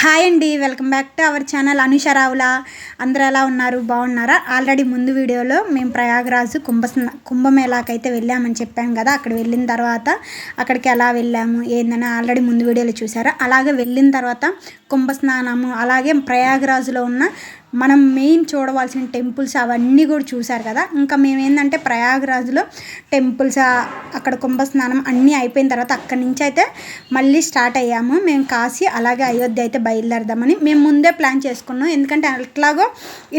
Hi అండి welcome back to our channel Anusha Ravula. అందరూ ఎలా ఉన్నారు? బాగున్నారా? ఆల్రెడీ ముందు వీడియోలో మేము ప్రయాగరాజు కుంభ కుంభమేళాకైతే వెళ్ళామని చెప్పాను కదా అక్కడ వెళ్ళిన తర్వాత అక్కడికి ఎలా వెళ్ళాము ఏందని ఆల్రెడీ ముందు వీడియోలో చూసారా అలాగే వెళ్ళిన తర్వాత కుంభ స్నానము అలాగే ప్రయాగరాజులో ఉన్న మనం మెయిన్ చూడవలసిన టెంపుల్స్ అవన్నీ కూడా చూసారు కదా. ఇంకా మేము ఏంటంటే ప్రయాగరాజులో టెంపుల్స్ అక్కడ కుంభస్నానం అన్నీ అయిపోయిన తర్వాత అక్కడి నుంచి అయితే మళ్ళీ స్టార్ట్ అయ్యాము. మేము కాశీ అలాగే అయోధ్య అయితే బయలుదేరదామని మేము ముందే ప్లాన్ చేసుకున్నాం. ఎందుకంటే అట్లాగో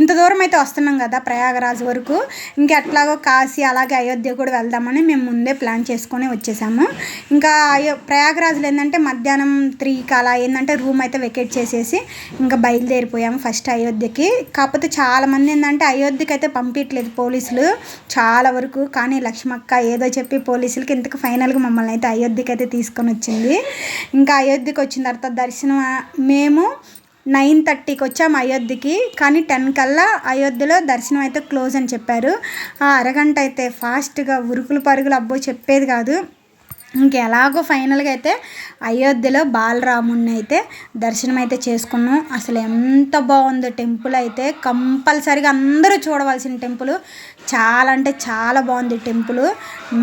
ఇంత దూరం అయితే వస్తున్నాం కదా ప్రయాగరాజు వరకు. ఇంకా అట్లాగో కాశీ అలాగే అయోధ్య కూడా వెళ్దామని మేము ముందే ప్లాన్ చేసుకొని వచ్చేసాము. ఇంకా అయో ప్రయాగరాజులు ఏంటంటే మధ్యాహ్నం త్రీకి అలా ఏంటంటే రూమ్ అయితే వెకేట్ చేసేసి ఇంకా బయలుదేరిపోయాము. ఫస్ట్ అయోధ్యకి అయోధ్యకి. కాకపోతే చాలామంది ఏంటంటే అయోధ్యకి అయితే పంపించట్లేదు పోలీసులు చాలా వరకు. కానీ లక్ష్మక్క ఏదో చెప్పి పోలీసులకి ఇంతకు ఫైనల్గా మమ్మల్ని అయితే అయోధ్యకి అయితే తీసుకొని వచ్చింది. ఇంకా అయోధ్యకి వచ్చిన తర్వాత దర్శనం మేము నైన్ థర్టీకి వచ్చాము అయోధ్యకి. కానీ టెన్ కల్లా అయోధ్యలో దర్శనం అయితే క్లోజ్ అని చెప్పారు. ఆ అరగంట అయితే ఫాస్ట్గా ఉరుకులు పరుగులు అబ్బో చెప్పేది కాదు. ఇంకెలాగో ఫైనల్గా అయితే అయోధ్యలో బాలరాముడిని అయితే దర్శనం అయితే చేసుకున్నాం. అసలు ఎంత బాగుందో టెంపుల్ అయితే. కంపల్సరిగా అందరూ చూడవలసిన టెంపుల్. చాలా అంటే చాలా బాగుంది టెంపుల్.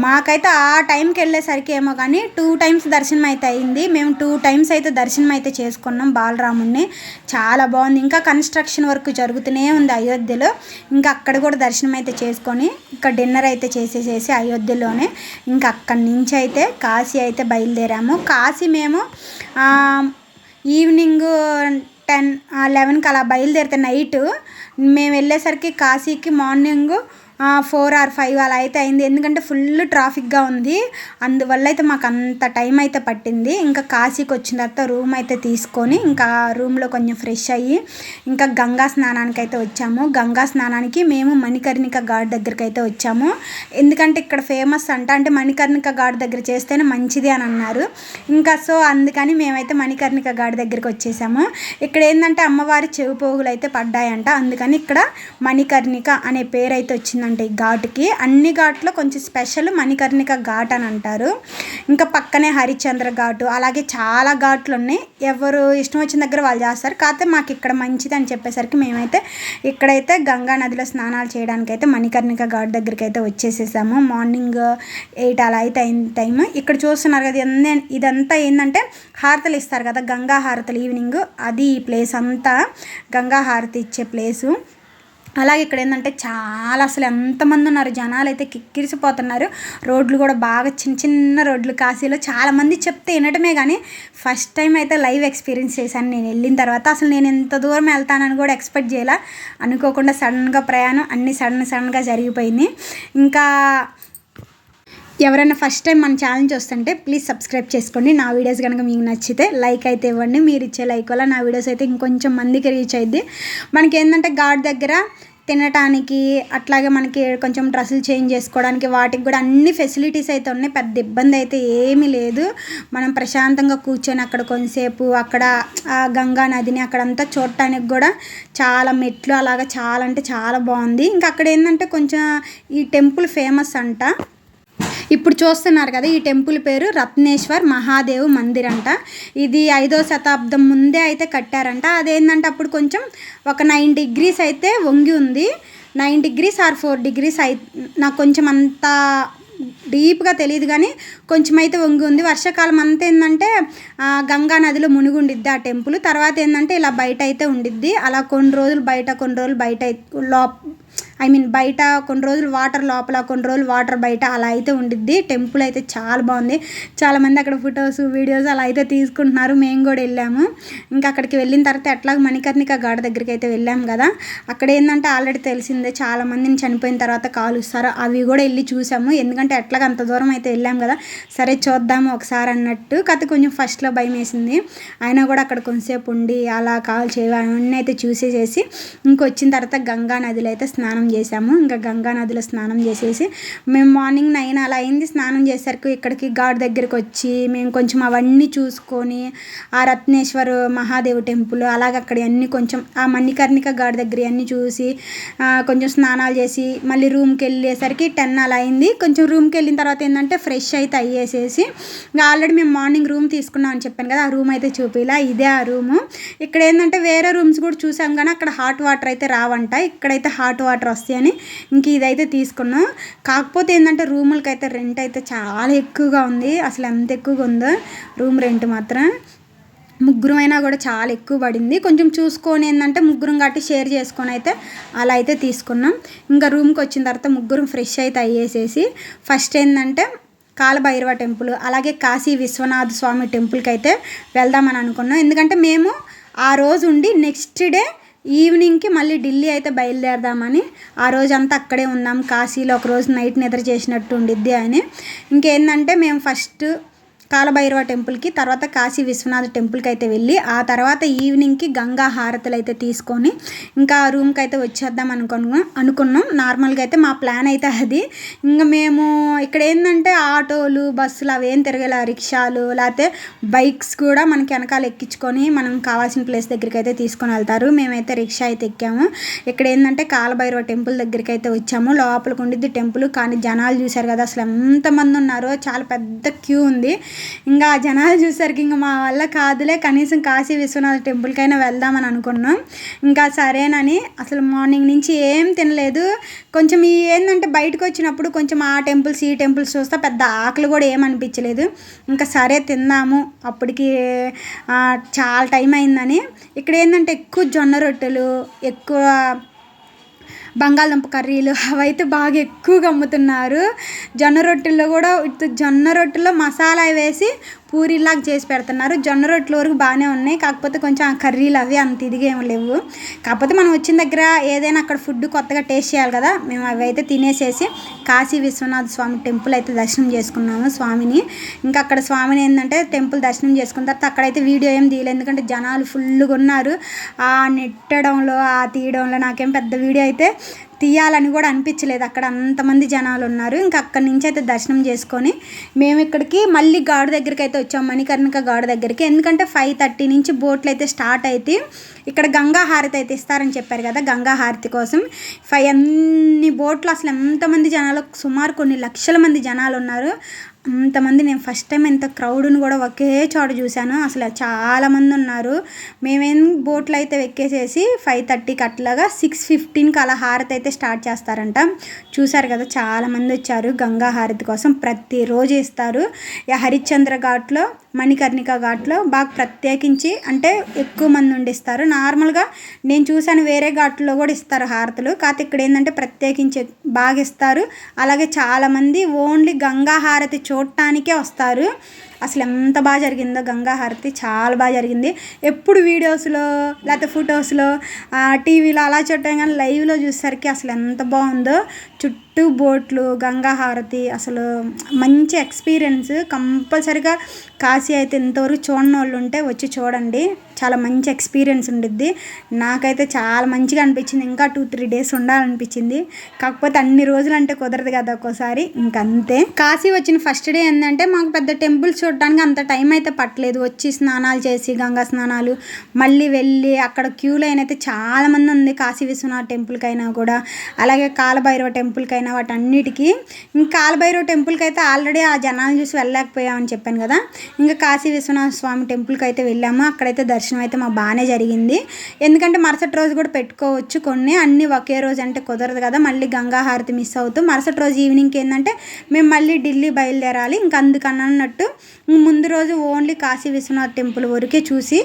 మాకైతే ఆ టైంకి వెళ్ళేసరికి ఏమో కానీ టూ టైమ్స్ దర్శనం అయితే అయింది. మేము టూ టైమ్స్ అయితే దర్శనం అయితే చేసుకున్నాం బాలరాముడిని చాలా బాగుంది. ఇంకా కన్స్ట్రక్షన్ వర్క్ జరుగుతూనే ఉంది అయోధ్యలో. ఇంకా అక్కడ కూడా దర్శనం అయితే చేసుకొని ఇంకా డిన్నర్ అయితే చేసేసేసి అయోధ్యలోనే. ఇంకా అక్కడి నుంచి అయితే కాశీ అయితే బయలుదేరాము. కాశీ మేము ఈవినింగ్ టెన్ లెవెన్కి అలా బయలుదేరితే నైట్ మేము వెళ్ళేసరికి కాశీకి మార్నింగ్ ఫోర్ ఆర్ ఫైవ్ అలా అయితే అయింది. ఎందుకంటే ఫుల్ ట్రాఫిక్గా ఉంది. అందువల్ల అయితే మాకు అంత టైం అయితే పట్టింది. ఇంకా కాశీకి వచ్చిన తర్వాత రూమ్ అయితే తీసుకొని ఇంకా రూమ్లో కొంచెం ఫ్రెష్ అయ్యి ఇంకా గంగా స్నానానికి అయితే వచ్చాము. గంగా స్నానానికి మేము మణికర్ణిక ఘాట్ దగ్గరికి అయితే వచ్చాము. ఎందుకంటే ఇక్కడ ఫేమస్ అంట అంటే మణికర్ణిక ఘాట్ దగ్గర చేస్తేనే మంచిది అని అన్నారు. ఇంకా సో అందుకని మేమైతే మణికర్ణిక ఘాట్ దగ్గరికి వచ్చేసాము. ఇక్కడ ఏంటంటే అమ్మవారి చెవి పోగులు అయితే పడ్డాయంట. అందుకని ఇక్కడ మణికర్ణిక అనే పేరు అయితే వచ్చింది ఉంటుందంట ఈ అన్ని ఘాట్లో కొంచెం స్పెషల్ మణికర్ణిక ఘాట్ అని అంటారు. ఇంకా పక్కనే హరిశ్చంద్ర ఘాటు అలాగే చాలా ఘాట్లు ఉన్నాయి. ఎవరు ఇష్టం వచ్చిన దగ్గర వాళ్ళు చేస్తారు. కాకపోతే మాకు ఇక్కడ మంచిది అని చెప్పేసరికి మేమైతే ఇక్కడైతే గంగా నదిలో స్నానాలు చేయడానికి అయితే మణికర్ణిక ఘాట్ దగ్గరికి అయితే వచ్చేసేసాము. మార్నింగ్ ఎయిట్ అలా అయితే అయిన టైం ఇక్కడ చూస్తున్నారు కదా ఇదంతా ఏంటంటే హారతలు ఇస్తారు కదా గంగా హారతలు ఈవినింగ్. అది ఈ ప్లేస్ అంతా గంగా హారతి ఇచ్చే ప్లేసు. అలాగే ఇక్కడ ఏంటంటే చాలా అసలు ఎంతమంది ఉన్నారు? జనాలు అయితే కిక్కిరిసిపోతున్నారు. రోడ్లు కూడా బాగా చిన్న చిన్న రోడ్లు కాశీలో చాలామంది చెప్తే వినటమే కానీ ఫస్ట్ టైం అయితే లైవ్ ఎక్స్పీరియన్స్ చేశాను నేను. వెళ్ళిన తర్వాత అసలు నేను ఎంత దూరం వెళ్తానని కూడా ఎక్స్పెక్ట్ చేయాల. అనుకోకుండా సడన్గా ప్రయాణం అన్ని సడన్ సడన్గా జరిగిపోయింది. ఇంకా ఎవరైనా ఫస్ట్ టైం మన ఛానల్ చూస్తుంటే ప్లీజ్ సబ్స్క్రైబ్ చేసుకోండి. నా వీడియోస్ కనుక మీకు నచ్చితే లైక్ అయితే ఇవ్వండి. మీరు ఇచ్చే లైక్ వల్ల నా వీడియోస్ అయితే ఇంకొంచెం మందికి రీచ్ అయింది మనకి ఏంటంటే గాడ్ దగ్గర తినటానికి అట్లాగే మనకి కొంచెం డ్రెస్సులు చేంజ్ చేసుకోవడానికి వాటికి కూడా అన్ని ఫెసిలిటీస్ అయితే ఉన్నాయి. పెద్ద ఇబ్బంది అయితే ఏమీ లేదు. మనం ప్రశాంతంగా కూర్చొని అక్కడ కొంతసేపు అక్కడ ఆ గంగా నదిని అక్కడంతా చూడటానికి కూడా చాలా మెట్లు అలాగా చాలా అంటే చాలా బాగుంది. ఇంకా అక్కడ ఏంటంటే కొంచెం ఈ టెంపుల్ ఫేమస్ అంట. ఇప్పుడు చూస్తున్నారు కదా ఈ టెంపుల్ పేరు రత్నేశ్వర్ మహాదేవ్ మందిర్ అంట ఇది ఐదో శతాబ్దం ముందే అయితే కట్టారంట. అదేంటంటే అప్పుడు కొంచెం ఒక నైన్ డిగ్రీస్ అయితే వంగి ఉంది. Nine degrees or four degrees అయి నాకు కొంచెం అంత డీప్గా తెలియదు కానీ కొంచెం అయితే వంగి ఉంది. వర్షాకాలం అంతా ఏంటంటే గంగా నదిలో మునిగుండిద్ది ఆ టెంపుల్. తర్వాత ఏంటంటే ఇలా బయట అయితే ఉండిద్ది. అలా కొన్ని రోజులు బయట కొన్ని రోజులు బయట లోప ఐ మీన్ బయట కొన్ని రోజులు వాటర్ లోపల కొన్ని రోజులు వాటర్ బయట అలా అయితే ఉండిద్ది. టెంపుల్ అయితే చాలా బాగుంది. చాలామంది అక్కడ ఫొటోస్ వీడియోస్ అలా అయితే తీసుకుంటున్నారు. మేము కూడా వెళ్ళాము. ఇంకా అక్కడికి వెళ్ళిన తర్వాత ఎట్లాగ మణికర్ణిక గాడ దగ్గరికి అయితే వెళ్ళాము కదా. అక్కడ ఏంటంటే ఆల్రెడీ తెలిసిందే చాలామందిని చనిపోయిన తర్వాత కాలుస్తారు అవి కూడా వెళ్ళి చూసాము. ఎందుకంటే ఎట్లాగ అంత దూరం అయితే వెళ్ళాము కదా. సరే చూద్దాము ఒకసారి అన్నట్టు. కథ కొంచెం ఫస్ట్లో భయం వేసింది. అయినా కూడా అక్కడ కొంతసేపు ఉండి అలా కాల్ చేయవన్నీ అయితే చూసేసేసి ఇంకొచ్చిన తర్వాత గంగా నదిలో అయితే స్నానం స్నానం చేసాము ఇంకా గంగా నదిలో స్నానం చేసేసి మేము మార్నింగ్ నైన్ అలా అయింది. స్నానం చేసరికి ఇక్కడికి ఘాట్ దగ్గరికి వచ్చి మేము కొంచెం అవన్నీ చూసుకొని ఆ రత్నేశ్వర్ మహాదేవ్ టెంపుల్ అలాగే అక్కడ అన్నీ కొంచెం ఆ మణికర్ణిక ఘాట్ దగ్గర అన్నీ చూసి కొంచెం స్నానాలు చేసి మళ్ళీ రూమ్కి వెళ్ళేసరికి టెన్ అలా అయింది. కొంచెం రూమ్కి వెళ్ళిన తర్వాత ఏంటంటే ఫ్రెష్ అయితే అయ్యేసేసి ఇంకా ఆల్రెడీ మేము మార్నింగ్ రూమ్ తీసుకున్నాం అని చెప్పాను కదా ఆ రూమ్ అయితే చూపిలా ఇదే ఆ రూము. ఇక్కడ ఏంటంటే వేరే రూమ్స్ కూడా చూసాం కానీ అక్కడ హాట్ వాటర్ అయితే రావంట. ఇక్కడైతే హాట్ వాటర్ వస్తాయని ఇంక ఇదైతే తీసుకున్నాం. కాకపోతే ఏంటంటే రూములకి అయితే రెంట్ అయితే చాలా ఎక్కువగా ఉంది. అసలు ఎంత ఎక్కువగా ఉందో రూమ్ రెంట్ మాత్రం. ముగ్గురం అయినా కూడా చాలా ఎక్కువ పడింది. కొంచెం చూసుకొని ఏంటంటే ముగ్గురం కాబట్టి షేర్ చేసుకొని అయితే అలా అయితే తీసుకున్నాం. ఇంకా రూమ్కి వచ్చిన తర్వాత ముగ్గురం ఫ్రెష్ అయితే అయ్యేసేసి ఫస్ట్ ఏంటంటే కాలభైరవ టెంపుల్ అలాగే కాశీ విశ్వనాథ స్వామి టెంపుల్కి అయితే వెళ్దామని అనుకున్నాం. ఎందుకంటే మేము ఆ రోజు ఉండి నెక్స్ట్ డే ఈవినింగ్కి మళ్ళీ ఢిల్లీ అయితే బయలుదేరదామని ఆ రోజంతా అక్కడే ఉన్నాం. కాశీలో ఒక రోజు నైట్ నిద్ర చేసినట్టు ఉండిద్ది అని. ఇంకేందంటే మేము ఫస్ట్ కాలభైరవ టెంపుల్కి తర్వాత కాశీ విశ్వనాథ్ టెంపుల్కి అయితే వెళ్ళి ఆ తర్వాత ఈవినింగ్కి గంగా హారతులు అయితే తీసుకొని ఇంకా ఆ రూమ్కి అయితే వచ్చేద్దాం అనుకున్నాం అనుకున్నాం. నార్మల్గా అయితే మా ప్లాన్ అయితే అది. ఇంకా మేము ఇక్కడ ఏంటంటే ఆటోలు బస్సులు అవేం తిరగలే రిక్షాలు లేకపోతే బైక్స్ కూడా మనకి వెనకాల ఎక్కించుకొని మనం కావాల్సిన ప్లేస్ దగ్గరికి అయితే తీసుకొని వెళ్తారు. మేమైతే రిక్షా అయితే ఎక్కాము. ఇక్కడ ఏంటంటే కాలభైరవ టెంపుల్ దగ్గరికి అయితే వచ్చాము. లోపలికి ఉండిద్ది టెంపుల్ కానీ జనాలు చూశారు కదా అసలు ఎంతమంది ఉన్నారో చాలా పెద్ద క్యూ ఉంది. ఇంకా ఆ జనాలు చూసరికి ఇంకా మా వల్ల కాదులే కనీసం కాశీ విశ్వనాథ టెంపుల్కైనా వెళ్దామని అనుకున్నాం. ఇంకా సరేనని అసలు మార్నింగ్ నుంచి ఏం తినలేదు. కొంచెం ఈ ఏంటంటే బయటకు వచ్చినప్పుడు కొంచెం ఆ టెంపుల్స్ ఈ టెంపుల్స్ చూస్తే పెద్ద ఆకలి కూడా ఏమనిపించలేదు ఇంకా సరే తిందాము. అప్పటికి చాలా టైం అయిందని. ఇక్కడ ఏంటంటే ఎక్కువ జొన్న రొట్టెలు ఎక్కువ బంగాళదుంప కర్రీలు అవైతే బాగా ఎక్కువగా అమ్ముతున్నారు. జొన్న రొట్టెల్లో కూడా ఇటు జొన్న రొట్టెలో మసాలా వేసి పూరీలాగా చేసి పెడుతున్నారు. జొన్న రొట్టెల వరకు బాగానే ఉన్నాయి. కాకపోతే కొంచెం కర్రీలు అవి అంత ఇదిగా ఏమి లేవు. కాకపోతే మనం వచ్చిన దగ్గర ఏదైనా అక్కడ ఫుడ్ కొత్తగా టేస్ట్ చేయాలి కదా మేము అవి అయితే తినేసేసి కాశీ విశ్వనాథ స్వామి టెంపుల్ అయితే దర్శనం చేసుకున్నాము స్వామిని. ఇంకా అక్కడ స్వామిని ఏంటంటే టెంపుల్ దర్శనం చేసుకున్న తర్వాత అక్కడైతే వీడియో ఏం తీయలేదు. ఎందుకంటే జనాలు ఫుల్గా ఉన్నారు. ఆ నెట్టడంలో ఆ తీయడంలో నాకేం పెద్ద వీడియో అయితే తీయాలని కూడా అనిపించలేదు. అక్కడ అంతమంది జనాలు ఉన్నారు. ఇంకా అక్కడి నుంచి అయితే దర్శనం చేసుకొని మేము ఇక్కడికి మళ్ళీ గాడు దగ్గరికి అయితే వచ్చాం. మణికర్ణిక గాడు దగ్గరికి. ఎందుకంటే ఫైవ్ థర్టీ నుంచి బోట్లు అయితే స్టార్ట్ అయితే ఇక్కడ గంగా హారతి అయితే ఇస్తారని చెప్పారు కదా గంగా హారతి కోసం. ఫైవ్ అన్ని బోట్లు అసలు ఎంతమంది జనాలు సుమారు కొన్ని లక్షల మంది జనాలు ఉన్నారు. అంతమంది నేను ఫస్ట్ టైం ఎంత క్రౌడ్ని కూడా ఒకే చోట చూశాను. అసలు చాలామంది ఉన్నారు. మేమేం బోట్లు అయితే ఎక్కేసేసి ఫైవ్ థర్టీకి అట్లాగా సిక్స్ ఫిఫ్టీన్కి అలా హారతి అయితే స్టార్ట్ చేస్తారంట. చూశారు కదా చాలామంది వచ్చారు. గంగా హారతి కోసం ప్రతిరోజు ఇస్తారు. హరిశ్చంద్ర ఘాట్లో మణికర్ణిక ఘాట్లో బాగా ప్రత్యేకించి అంటే ఎక్కువ మంది ఉండి ఇస్తారు. నార్మల్గా నేను చూశాను వేరే ఘాట్లో కూడా ఇస్తారు హారతులు. కాకపోతే ఇక్కడ ఏంటంటే ప్రత్యేకించి బాగా ఇస్తారు. అలాగే చాలామంది ఓన్లీ గంగా హారతి చూడటానికే వస్తారు. అసలు ఎంత బాగా జరిగిందో గంగా హారతి చాలా బాగా జరిగింది. ఎప్పుడు వీడియోస్లో లేకపోతే ఫొటోస్లో టీవీలో అలా చూడటం కానీ లైవ్లో చూసేసరికి అసలు ఎంత బాగుందో. చుట్టూ బోట్లు గంగాహారతి అసలు మంచి ఎక్స్పీరియన్స్ కంపల్సరిగా కాశీ అయితే ఇంతవరకు చూడని వాళ్ళు ఉంటే వచ్చి చూడండి. చాలా మంచి ఎక్స్పీరియన్స్ ఉండిద్ది. నాకైతే చాలా మంచిగా అనిపించింది. ఇంకా టూ త్రీ డేస్ ఉండాలనిపించింది. కాకపోతే అన్ని రోజులు అంటే కుదరదు కదా ఒక్కోసారి. ఇంకంతే. కాశీ వచ్చిన ఫస్ట్ డే ఏంటంటే మాకు పెద్ద టెంపుల్స్ చూడడానికి అంత టైం అయితే పట్టలేదు. వచ్చి స్నానాలు చేసి గంగా స్నానాలు మళ్ళీ వెళ్ళి అక్కడ క్యూ లైన్ అయితే చాలామంది ఉంది. కాశీ విశ్వనాథ్ టెంపుల్కైనా కూడా. అలాగే కాలభైరవ టెంపుల్కైనా వాటన్నిటికీ. ఇంకా కాలభైరవ టెంపుల్కి అయితే ఆల్రెడీ ఆ జనాలు చూసి వెళ్ళలేకపోయామని చెప్పాను కదా. ఇంకా కాశీ విశ్వనాథ స్వామి టెంపుల్కి అయితే వెళ్ళాము. అక్కడైతే దర్శనం అయితే మాకు బాగానే జరిగింది. ఎందుకంటే మరుసటి రోజు కూడా పెట్టుకోవచ్చు కొన్ని. అన్నీ ఒకే రోజు అంటే కుదరదు కదా. మళ్ళీ గంగాహారతి మిస్ అవుతూ మరుసటి రోజు ఈవినింగ్కి ఏంటంటే మేము మళ్ళీ ఢిల్లీ బయలుదేరాలి. ఇంకా అందుకన్నట్టు ముందు రోజు ఓన్లీ కాశీ విశ్వనాథ్ టెంపుల్ వరకే చూసి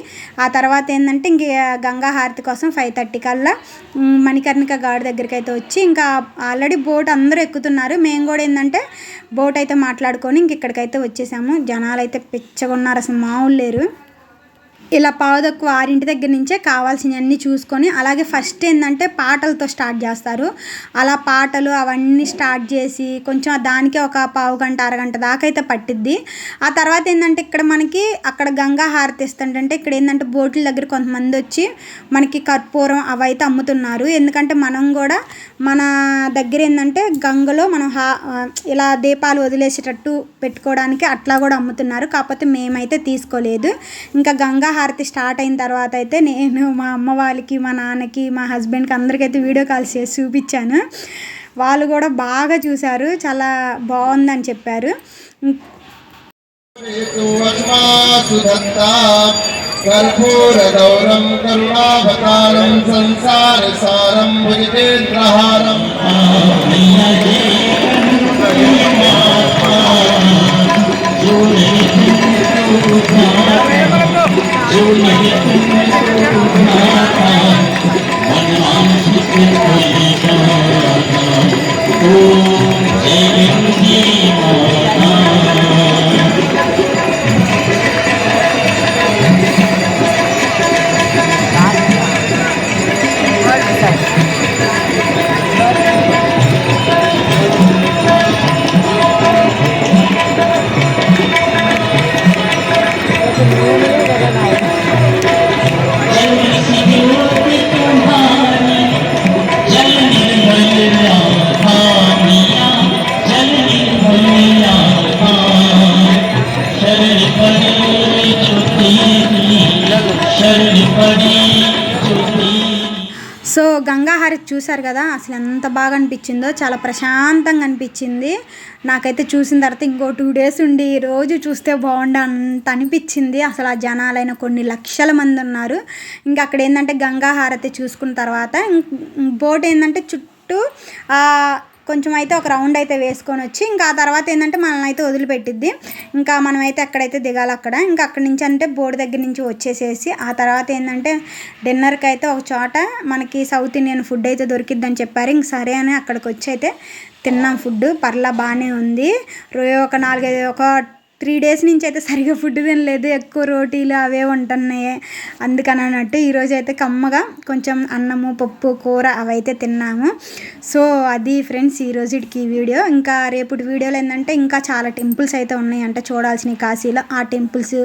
ఆ తర్వాత ఏంటంటే ఇంక గంగాహారతి కోసం ఫైవ్ థర్టీ కల్లా మణికర్ణిక గాడి దగ్గరికి అయితే వచ్చి ఇంకా ఆల్రెడీ బోట్ అందరూ ఎక్కుతున్నారు. మేము కూడా ఏంటంటే బోట్ అయితే మాట్లాడుకొని ఇంక ఇక్కడికైతే వచ్చేసాము. జనాలు అయితే పిచ్చగా ఉన్నారు అసలు మామూలు లేరు ఇలా పావుదక్కువ ఆరింటి దగ్గర నుంచే కావాల్సినవన్నీ చూసుకొని అలాగే ఫస్ట్ ఏంటంటే పాటలతో స్టార్ట్ చేస్తారు. అలా పాటలు అవన్నీ స్టార్ట్ చేసి కొంచెం దానికే ఒక పావు గంట అరగంట దాకా అయితే పట్టిద్ది. ఆ తర్వాత ఏంటంటే ఇక్కడ మనకి అక్కడ గంగా హారతి ఇస్తుంటే ఇక్కడ ఏంటంటే బోట్ల దగ్గర కొంతమంది వచ్చి మనకి కర్పూరం అవైతే అమ్ముతున్నారు. ఎందుకంటే మనం కూడా మన దగ్గర ఏంటంటే గంగలో మనం హా ఇలా దీపాలు వదిలేసేటట్టు పెట్టుకోవడానికి అట్లా కూడా అమ్ముతున్నారు. కాకపోతే మేమైతే తీసుకోలేదు. ఇంకా గంగా హారతి స్టార్ట్ అయిన తర్వాత అయితే నేను మా అమ్మ వాళ్ళకి మా నాన్నకి మా హస్బెండ్కి అందరికైతే వీడియో కాల్స్ చేసి చూపించాను. వాళ్ళు కూడా బాగా చూశారు చాలా బాగుందని చెప్పారు. కర్పూర గౌరం కరుణాభకారం సంసార సారం సో గంగాహారతి చూశారు కదా అసలు ఎంత బాగా అనిపించిందో చాలా ప్రశాంతంగా అనిపించింది. నాకైతే చూసిన తర్వాత ఇంకో టూ డేస్ ఉండి రోజు చూస్తే బాగుండు అంత అనిపించింది. అసలు ఆ జనాలైన కొన్ని లక్షల మంది ఉన్నారు. ఇంకా అక్కడ ఏంటంటే గంగాహారతి చూసుకున్న తర్వాత బోట్ ఏంటంటే చుట్టూ కొంచెం అయితే ఒక రౌండ్ అయితే వేసుకొని వచ్చి ఇంకా ఆ తర్వాత ఏంటంటే మనల్ని అయితే వదిలిపెట్టిద్ది. ఇంకా మనమైతే ఎక్కడైతే దిగాలి అక్కడ ఇంకా అక్కడి నుంచి అంటే బోర్డు దగ్గర నుంచి వచ్చేసేసి ఆ తర్వాత ఏంటంటే డిన్నర్కి అయితే ఒక చోట మనకి సౌత్ ఇండియన్ ఫుడ్ అయితే దొరికిద్దని చెప్పారు. ఇంక సరే అని అక్కడికి వచ్చి అయితే తిన్నాం ఫుడ్ పర్లా బాగానే ఉంది. ఒక నాలుగైదు ఒక త్రీ డేస్ నుంచి అయితే సరిగా ఫుడ్ తినలేదు ఎక్కువ రోటీలు అవే ఉంటున్నాయి. అందుకని అన్నట్టు ఈరోజు అయితే కమ్మగా కొంచెం అన్నము పప్పు కూర అవైతే తిన్నాము. సో అది ఫ్రెండ్స్ ఈరోజు ఈ వీడియో. ఇంకా రేపటి వీడియోలో ఏంటంటే ఇంకా చాలా టెంపుల్స్ అయితే ఉన్నాయంట చూడాల్సినవి కాశీలో. ఆ టెంపుల్స్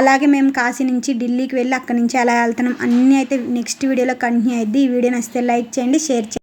అలాగే మేము కాశీ నుంచి ఢిల్లీకి వెళ్ళి అక్కడి నుంచి ఎలా వెళ్తున్నాం అన్నీ అయితే నెక్స్ట్ వీడియోలో కంటిన్యూ అయ్యింది ఈ వీడియో నచ్చితే లైక్ చేయండి షేర్ చేయండి.